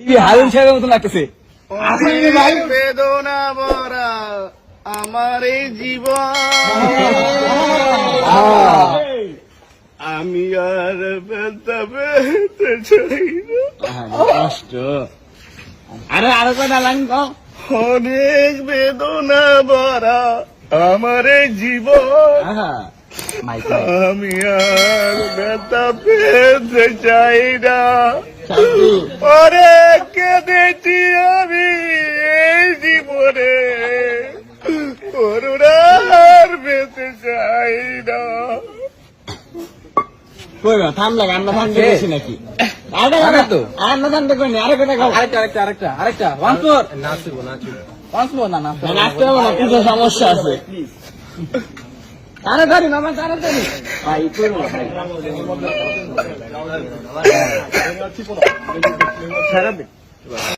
দিবি হারুন সাহেবের মতো লাগতেছে। বেদনা ভরা আমার এই জীবন আমি আর ব্যথা পেতে চাই না। কষ্ট। আরে আরও লাইন কও। অনেক বেদনা ভরা আমার এই জীবন আমি আর ব্যথা পেতে চাই না পরে কেঁদেছি আমি এই জীবনে করুণার পেতে চাই না কই না থাম লাগা আমরা থামতে গেছি নাকি? আরে আরে তো। আর না থামতে কই না? আরে কথা আরেকটা আরেকটা আরেকটা আরেকটা। ওয়ান্স মোর নাচবো নাচবো। ওয়ান্স মোর না নাচবো নাচতে হবে না কিছু সমস্যা আছে। তাড়াতাড়ি মামা তাড়াতাড়ি। ভাই করব না ভাই? সারা